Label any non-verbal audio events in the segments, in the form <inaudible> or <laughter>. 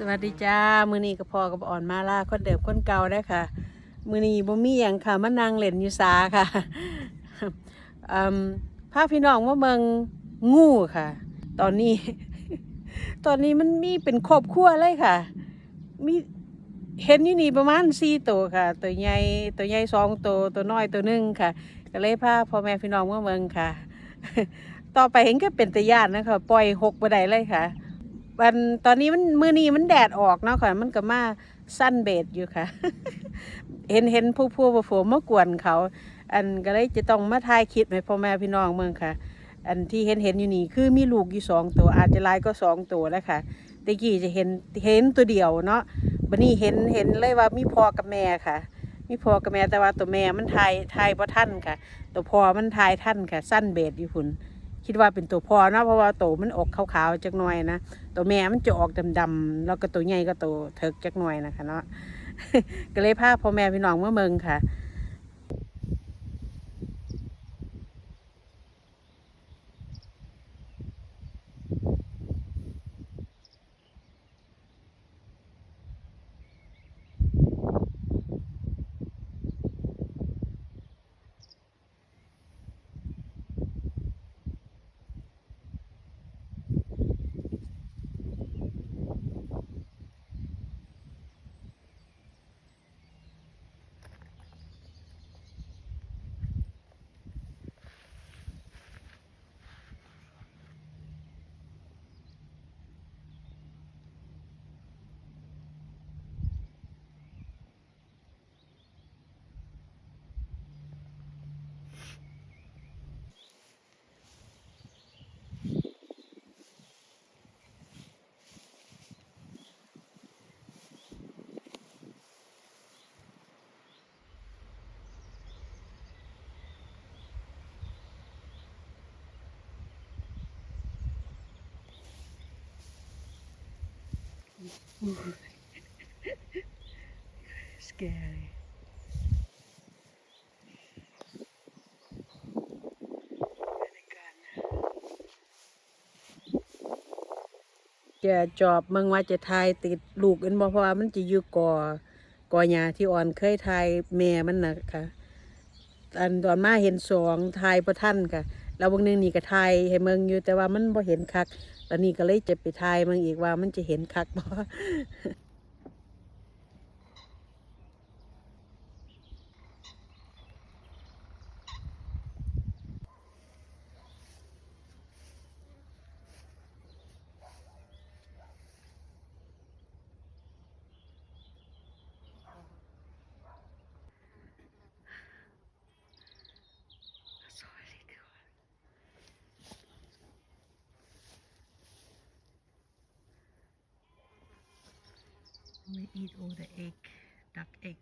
สวัสดีจ้า มือนี้กับพ่อกับอ่อนมาล่าคนเดิมคนเก่าได้ค่ะ มือนี้บ่มีหยังค่ะมานั่งเหล่นยู่สาค่ะอืมพพี่น้องว่าเมืองงูค่ะ ตอนนี้ ตอนนี้มันมีเป็นครอบครัวเลยค่ะ มีเห็นอยู่นี่ประมาณสี่ตัวค่ะ ตัวใหญ่ตัวใหญ่สองตัวตัวน้อยตัวหนึ่งค่ะ ก็เลยพาพ่อแม่พี่น้องว่าเมืองค่ะ ต่อไปเห็นก็เป็นตะยานนะคะปล่อยหกบ่ได้เลยค่ะ วันตอนนี้มันมือนี้มันแดดออกเนาะค่ะ มันก็มาสั้นเบดอยู่ค่ะ เห็นเห็นผู้ผู้ผู้ผู้มากวนเขา อันก็เลยจะต้องมาถ่ายคลิปให้พ่อแม่พี่น้องเมืองค่ะ อันที่เห็นเห็นอยู่นี่คือมีลูกอยู่สองตัว อาจจะลายก็สองตัวแล้วค่ะตะกี้จะเห็นเห็นตัวเดียวเนาะบันนี้เห็นเห็นเลยว่ามีพ่อกับแม่ค่ะมีพ่อกับแม่แต่ว่าตัวแม่มันทายทายบ่ท่านค่ะ ตัวพ่อมันทายท่านค่ะ สั้นเบดอยู่พุ่น คิดว่าเป็นตัวพ่อเนาะเพราะว่าตัวมันออกขาวๆจักหน่อยนะตัวแม่มันจะออกดำๆแล้วก็ตัวใหญ่ก็ตัวเถิกจักหน่อยนะคะเนาะก็เลยพาพ่อแม่พี่น้องมาเมืองค่ะ scary จะจอบมึงว่าจะทายติดลูกกันบ่เพราะว่ามันจะอยู่ก่อกอหญ้าที่อ่อนเคยทายแม่มันนะค่ะอันตอนมาเห็นสองทายประท่านค่ะแล้วบางนึงนี่ก็ทายให้เมืองอยู่แต่ว่ามันบ่เห็นคัก ตอนนี้ก็เลยจะไปทายมืองอีกว่ามันจะเห็นคักบ่ We eat all the egg, duck egg.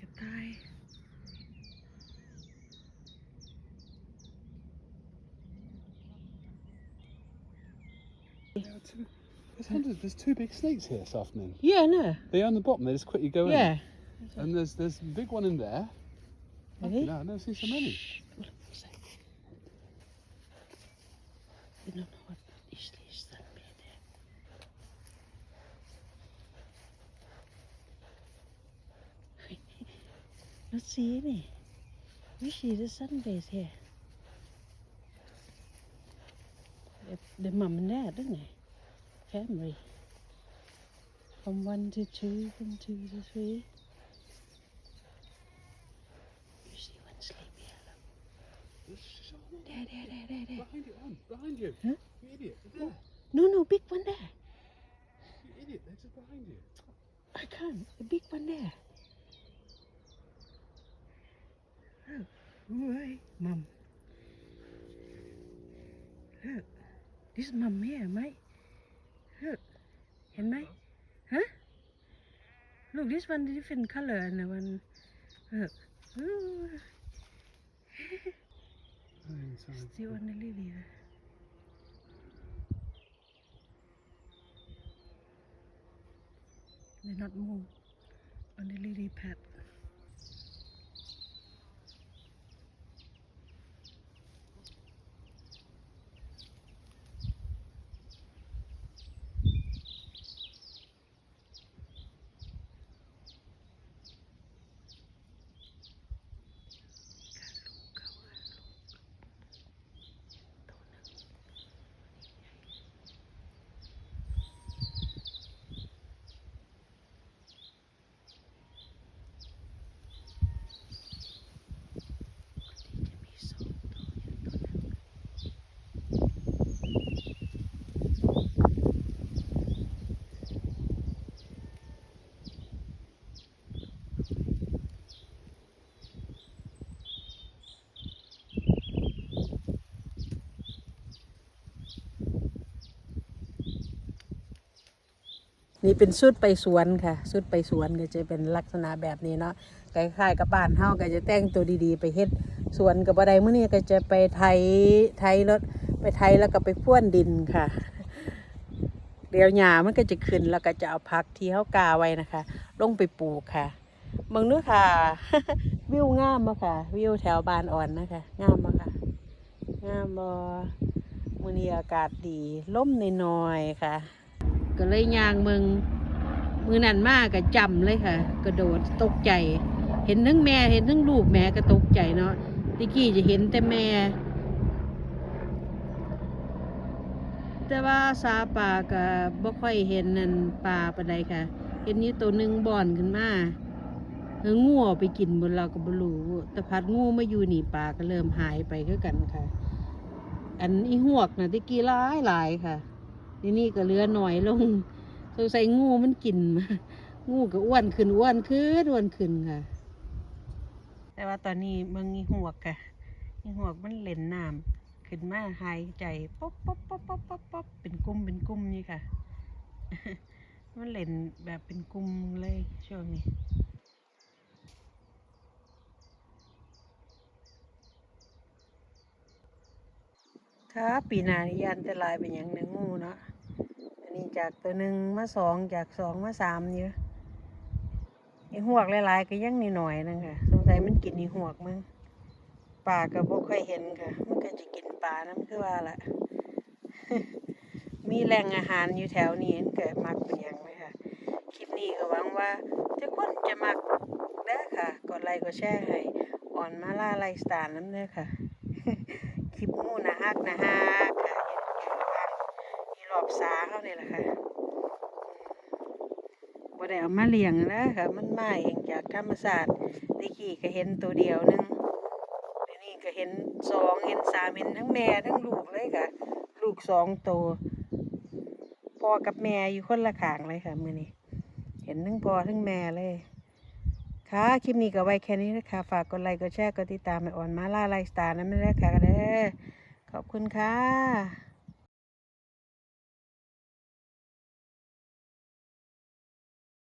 Goodbye. There are two, there's, hundreds, there's two big snakes here this afternoon. Yeah, no. They're on the bottom, they just quickly go Yeah. in. And there's there's a big one in there. Really? No, I've never seen so many. Hold on for a sec. We don't know what is this that be there. Let's see any. We see the sun base here. The, the mum and dad, don't they? Family. From one to two, from two to three. You see one sleep here, look. There, there, there, there, there. Behind you, on, behind you. Huh? You idiot, there. No, no, big one there. You idiot, they're just behind you. I can't. The big one there. Look. Oi, mum. Look. This mum here, mate. Look. เห็นไหมฮะ Look, this one different color and the one. Look. <laughs> Ooh, Oh, inside. still on the lily. there. They not move on the lily pad. นี่เป็นสุดไปสวนค่ะสุดไปสวนก็จะเป็นลักษณะแบบนี้เนาะคล้ายๆกับบ้านเฮาก็จะแต่งตัวดีๆ ไปเฮ็ดสวนกับอะไรมื้อนี้ก็จะไปไถไถรถไปไถแล้วก็ไปพ่วนดินค่ะ เดี๋ยวหญ้ามันก็จะขึ้นแล้วก็จะเอาพักที่เฮากาไว้นะคะ ลงไปปลูกค่ะเบิ่งดูค่ะ วิวงามบ่ค่ะ วิวแถวบ้านอ่อนนะคะ งามบ่ค่ะงามบ่มื้อนี้อากาศดีลมน้อยๆค่ะ ก็เลยยางเมืองมือนั่นมากก็จำเลยค่ะ กระโดดตกใจ เห็นทั้งแม่เห็นทั้งลูกแม่ก็ตกใจเนาะตะกี้จะเห็นแต่แม่ แต่ว่าซาป่าก็บ่ค่อยเห็นนั่นป่าปานใดค่ะ เห็นนี้ตัวหนึ่งบ่อนขึ้นมาเอองูไปกินบนเราก็บ่รู้แต่พัดงูมาอยู่หนีป่าก็เริ่มหายไปคือกันค่ะ อันอีหวกนะตะกี้หลายหลายค่ะ ทีนี้ก็เหลือหน่อยลงสงสัยงูมันกินมางูก็อ้วนขึ้นอ้วนขึ้นอ้วนขึ้นค่ะ แต่ว่าตอนนี้เมืองอีหวกค่ะอีหวกมันเล่นน้ำขึ้นมาหายใจป๊อบป๊อบป๊อบป๊อบป๊อบป๊อบเป็นกลุ่มเป็นกลุ่มนี่ค่ะ มันเล่นแบบเป็นกลุ่มเลยช่วงนี้ค่ะปีนานี่ยันแต่ลายเป็นอย่างหนึ่งงูเนาะ จากตัวหนึ่งมาสองจากสองมาสามเยอะไอหวกหลายๆก็ยังนิดหน่อยนึงค่ะ สงสัยมันกินไอหวกมั้งปลาก็บ่ค่อยเห็นค่ะ มันก็จะกินปลาน้ำคือว่าละมีแหล่งอาหารอยู่แถวนี้เกิดมักเป็นอย่างไหมค่ะ คลิปนี้ก็หวังว่าทุกคนจะมักเด้ค่ะ กดไลค์กดแชร์ให้อ่อนมาล่าไลฟ์สไตล์น้ำเด้อค่ะ คลิปงูนะฮักนะฮัก ค่ะเห็นอยู่บ้านมีรอบสาเขาเนี่ยแหละค่ะบ่ได้เอามาเลี้ยงนะค่ะ มันมาเองจากธรรมศาสตร์ตะกี้ก็เห็นตัวเดียวนึงเดี๋ยวนี้ก็เห็นสองเห็นสามเห็นทั้งแม่ทั้งลูกเลยค่ะ ลูกสองตัวพ่อกับแม่อยู่คนละข้างเลยค่ะมื้อนี้เห็นทั้งพ่อทั้งแม่เลยค่ะ คลิปนี้ก็ไว้แค่นี้นะคะ ฝากกดไลค์ กดแชร์ กดติดตามให้อ่อนมาล่าไลฟ์สไตล์นั้นไม่ได้ค่ะเด้อขอบคุณค่ะ